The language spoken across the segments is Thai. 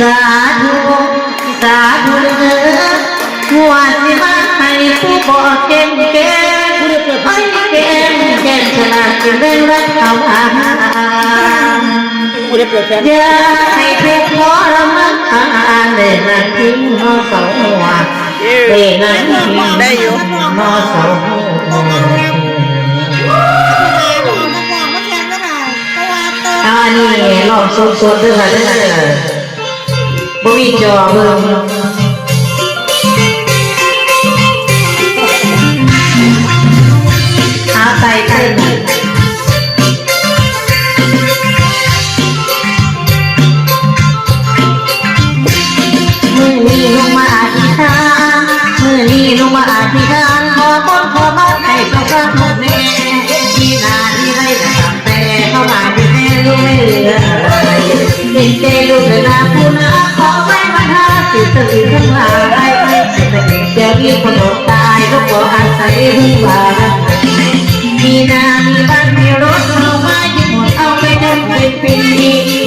สาธุสาธุเด้อหัวสิมาให้ผู้บ่เก่งเก่งไอ้เก่งเก่งฉลาดจึงได้รักเขาอากูได้เปิดแฟนอย่าให้เพียงพอละมันอ่านเลยนั่งทิ้งนอเสาหัวเลยนั่งทิ้งนอเสาหัวอันนี้ลองสดๆด้วยค่ะด้อบ่มีจ อ คนอดตายลูกขออาศัยพึ่งพามีนามีบ้านมีรถเอามายึดหมดเอาไปจนเป็นปี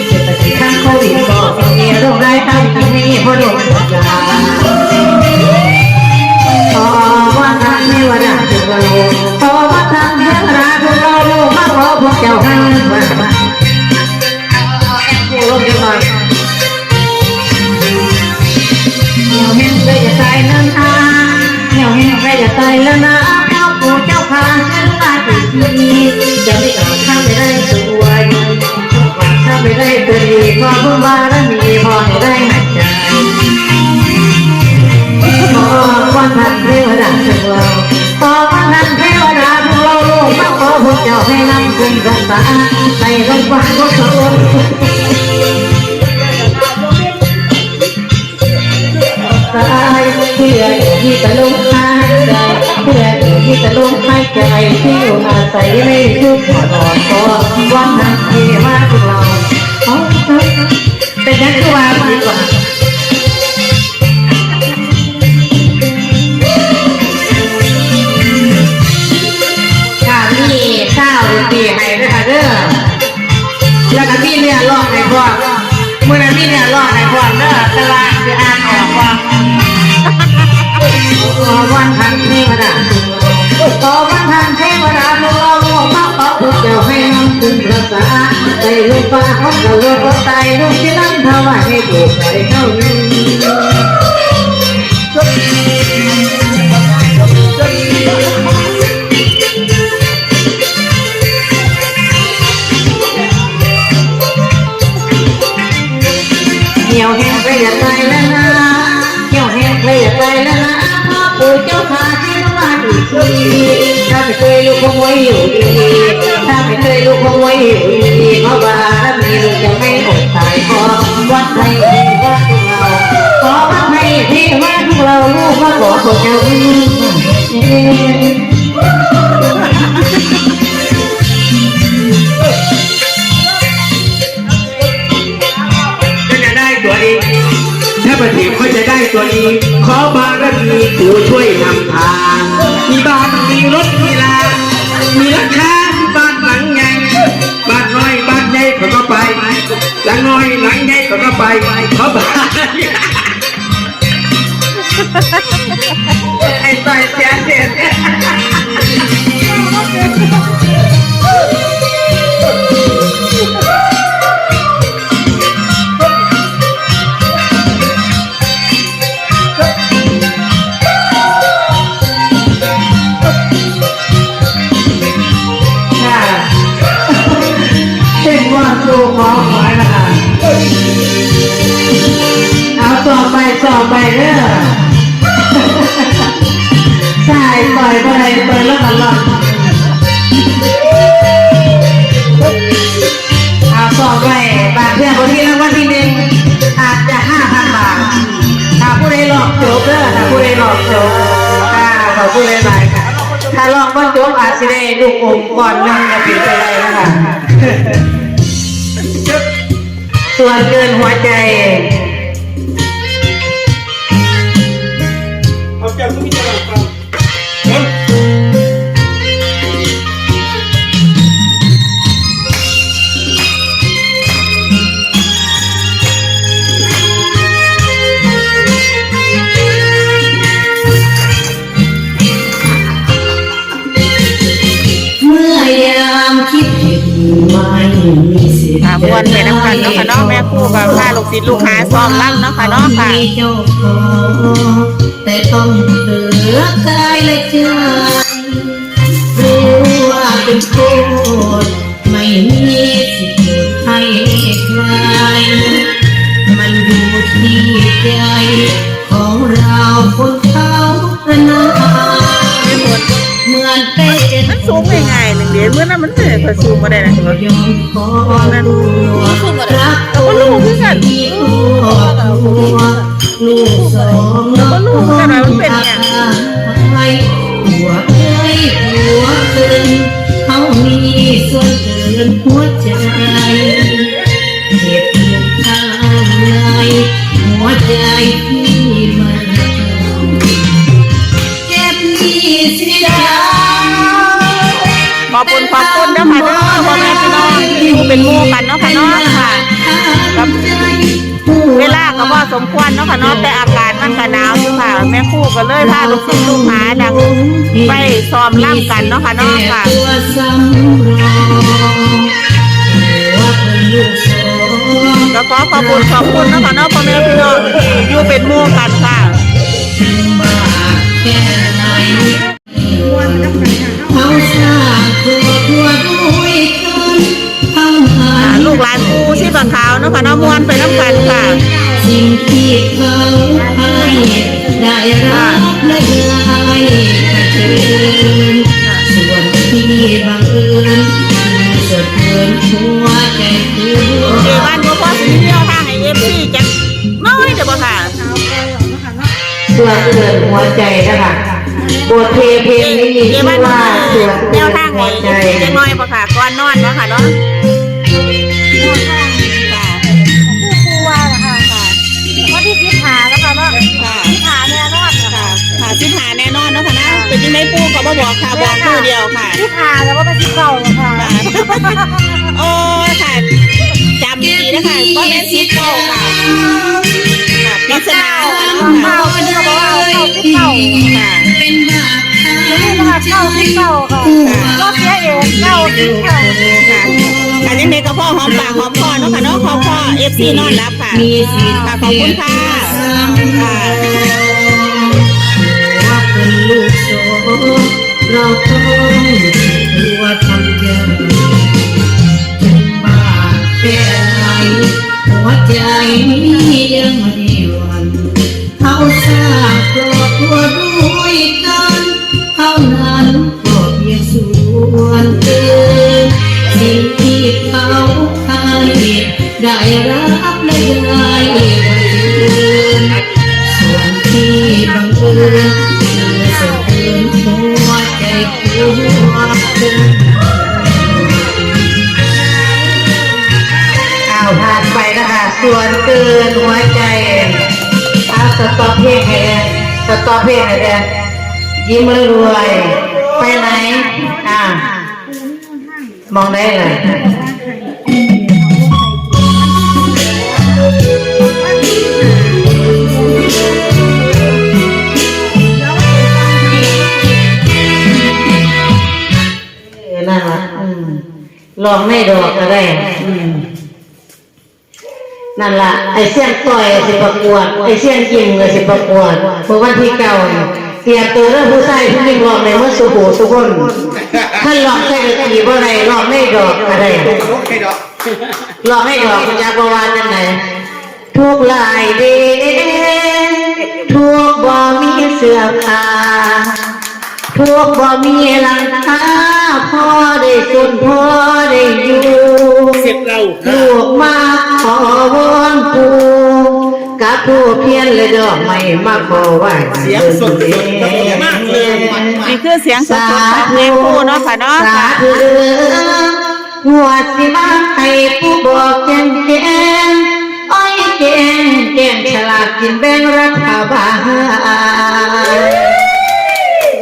เศรษฐกิจทางโควิดก็มีโรคร้ายตั้งที่นี่เพราะโดนยา บารมีพอให้ได้หายใจขอวันทันเทวดาทุกเราขอวันทันเทวดาทุกเราลูกมาขอพวกเจ้าให้นำคุณรักษาในโรงพยาบาของเขาตายเพื่อที่จะลงหายใจเพื่อที่จะลงหายใจที่อยู่อาศัยในทุกข์นอนขอวันนั้นเทวดาทุกเรา เอาเป็นยังไงว่าดีกว่าค่ะมีข้าวหรือปีให้ด้วยค่ะเด้อแล้วก็มีเนื้อลอกให้พร้อมมื่อนั้นมีเนื้อลอกให้พร้อมเด้อต่ว่าจะอ่านออกว่าขอวันทันเทวดาขอวันทันเทวดาลูกเราลูกมาขอพวกเจ้าให้ ถึงรักษาใจลูกฟ้าของเราลูกก็ตายลูกที่นั่นทวาให้ถูกใจเท่านี้เขอบารมีปู่ช่วยนำทาง มีบ้านมีรถมีลา มีราคามีบ้านหลังใหญ่บ้านน้อยบ้านใหญ่เขาก็ไปหลังน้อยหลังใหญ่เขาก็ไปขอบ้านไอ้ต่อยเสียเสีย ต่อไปเด้อใช่ปล่อยไปเปิดแล้วกันหรอกเอาต่อไปบาทเพื่อนคนที่รางวัลที่หนึ่งอาจจะห้าพันบาทถ้าผู้ใดหลอกโจบเด้อถ้าผู้ใดหลอกโจบค่ะขอบคุณหลายค่ะถ้าลองว่าโจบอาจจะได้ลูกอมก่อนหนึงก็เป็นไปได้นะคะส่วนเกินหัวใจ มวนไปน้ำกันเนาะค่ะเนาะแม่ครู่กับพาลูกศิษย์ลูกหาซ้อมรำเนาะค่ะเนาะค่ะเจ้าของแต่ต้องเหลือกายและใจรู้ว่าเป็นโท มันเลยก็สูงมาได้นะก็ยอมขอตัวรักตัวลูกที่ตัวตัวลูกสองน้องไว้หัวเอ้ยหัวเกินเขามีส่วนเกินหัวใจเหตุเพียงข้างในหัวใจที่มันเจ็บที่สียขอบคุณขอบคุณเนค่ะเน เป็นหมู่กันเนาะค่ะเนาะค่ะกับเวลาก็บ่สมควรเนาะค่ะเนาะแต่อากาศมันก็หนาวอยู่ค่ะ แม่ครู่ก็เลยพาลูกศิษย์ลูกหาดังไปซ้อมรำกันเนาะค่ะเนาะค่ะตัวสำรองว่าเป็นลูกสองก็ขอขอบคุณขอบคุณเนาะค่ะเนาะพ่อแม่พี่น้องที่อยู่เป็นหมู่กันค่ะมากแค่ไหนเขาสร้างตัวตัวด้ ครูชีพขาวเนาะค่ะเนาะม่วนไปน้ำกันค่ะ สิ่งที่เขาให้ได้รับและได้เกินส่วนที่บังเอิญสะเทือนหัวใจตัวเดี๋ยวบ้านพ่อพ่อสิเที่ยวทางไอเอฟซีจักน้อยเดี๋ยวบ่ค่ะส่วนเกินหัวใจนะคะบทเพลงเพลงนี้มีเดี๋ยวชื่อบ้านว่าส่วนแนเกิวนทางไอหัวเอใจฟซีจักน้อยบ่ค่ะก่อนนอนเนาะค่ะเนาะค่ะ ดียวค่ะสิบหาแล้วก็เป็นสิบเก้าแล้วค่ะโอ้ค่ะจำดีนะคะก็แม่นสิเก้าค่ะค่ะปริศนาค่ะเนาะเก้าค่ะเป็นเขาบอกว่าเอาเก้าสิบเก้าค่ะเป็นบาปเดี๋ยวนี้นะคะเก้าสิบเก้าค่ะก็เสียเองเก้าสิบเก้าค่ะอันนี้เมกะพ่อหอมปากหอมคอเนาะค่ะเนาะขอพ่อเอฟซีนอนรับค่ะมีสิทธิ์ค่ะขอบคุณค่ะค่ะว่า เราต้องตัวทำใจถึงบาปแค่ไหนหัวใจนี้ยังไม่หวั่นเขาทรางครอบตัวตัว ดต็อปเพลงให้แดนยิ้มรวยๆไปไหน อ่า มองได้เลยเออนั่นละอืมลองไม่ดอกก็ได้ อืม นั่นละไอเสียงต่อยสิประกวดไอเสียงยิงเลยสิประกวดเมื่อวันที่เก่าเนี่ยเตรียมตัวแล้วผู้ชายผู้หญิงลองในเมื่อสุโขทุกคนท่านลองใช้กระตีบ่ไรลองไม่ดอกก็ได้ลองไม่ดอกคุณยาประวานยังไงทุกลายเดทุกบ่มีเสื้อผ้าพวกบ่มีหลังคาพอได้สุนพอได้อยู่เสียบเราพวกมา ขอวอนปูกับผู้เพียนเลยดอกไม่มาขอไหวเสียงสดๆมากเลยนี่คือเสียงสดๆจากแม่ครูเนาะค่ะเนาะสาค่ะธุเด้อหัวสิมาให้ผู้บอกแกงแกงอ้อยแกงแกงฉลากกินแบ่งรัฐบาล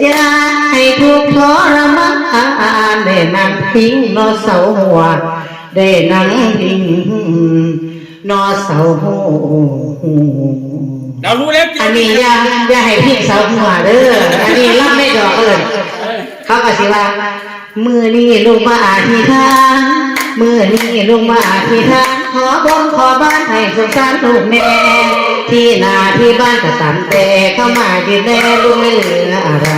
อย่าให้ทุกข์ทรมานได้นั่งพิงนอเสาหัว ได้นั่งพิงนอเสาหัวเรารู้แล้วอันนี้อย่าอย่าให้พิงเสาหัวเด้ออันนี้รับไม่ดอกเอิญเขาก็สิว่ามือนี้ลูกมาอธิษฐานเมื่อนี้ลุงมาอธิษฐานขอบนขอบ้านให้สงสารลูกแม่ ที่นาที่บ้านก็ตันแต่เข้ามายืนแน่ลูกไม่เหลืออะไร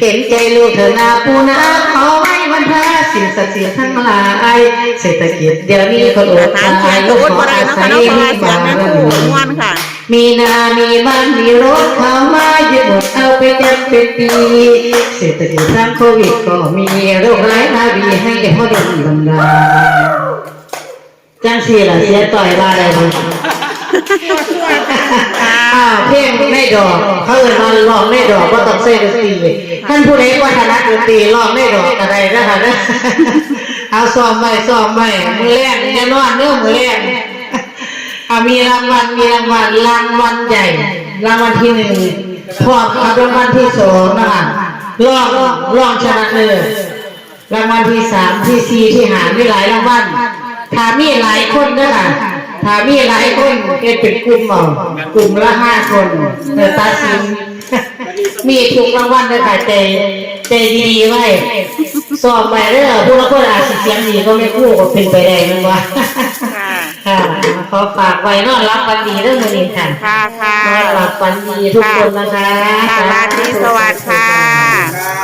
เห็นใจลูกเธอนาปูนาขอไว้วันพระสิ่งศักดิ์สิทธิ์ทั้งหลายเศรษฐกิจเดี๋ยวนี้คนออาดหารตาเสียยงลูกพูดขอบ่ได้อาเนาะศัค่ะยเนาะเพราะว่าเสียงแม่มีบารคู่มีม่วนค่ะมีนามีบ้านมีรถเข้ามายึดหมดเอาไปจำเป็นปีเศรษฐกิจทั้งโควิดก็มีโรคร้ายนาวีให้พ่อเด็กลำดาจังสีล่ะเสียต่อยว่าอะไรบ้าง อ้าเพลงไม่ดอก เขาเอินมาลองไม่ดอกก็ต้องเส้นดนตรีท่านผู้ใดว่าถนัดดนตรีลองไม่ดอกอะไรนะคะนะเอาซ้อมไว้ซ้อมไว้มือแรกจะนอนเนื้อมือแรกอะมีรางวัลมีรางวัลรางวัลใหญ่รางวัลที่หนึ่งพร้อมกับรางวัลที่สองนะคะรองรองชนะเลิศรางวัลที่สามที่สี่ที่หาไมีหลายรางวัลถ้ามีหลายคนนะคะ ถ้ามีหลายคนเป็นเป็นกลุ่มเอากลุ่มละห้าคนเออตัดสินมีทุกรางวัลเลยค่ะใจใจดีๆไว้สอบไปเด้อผู้ละคนอาจสิเสียงดีก็ไม่คู่ก็เป็นไปได้แมันว่าค่ะค่ะขอฝากไว้นอนรับวันดีเรื่องนี้ค่ะค่ะค่ะนอนหลับฝันดีทุกคนนะคะค่ะราตรีสวัสดิ์ค่ะ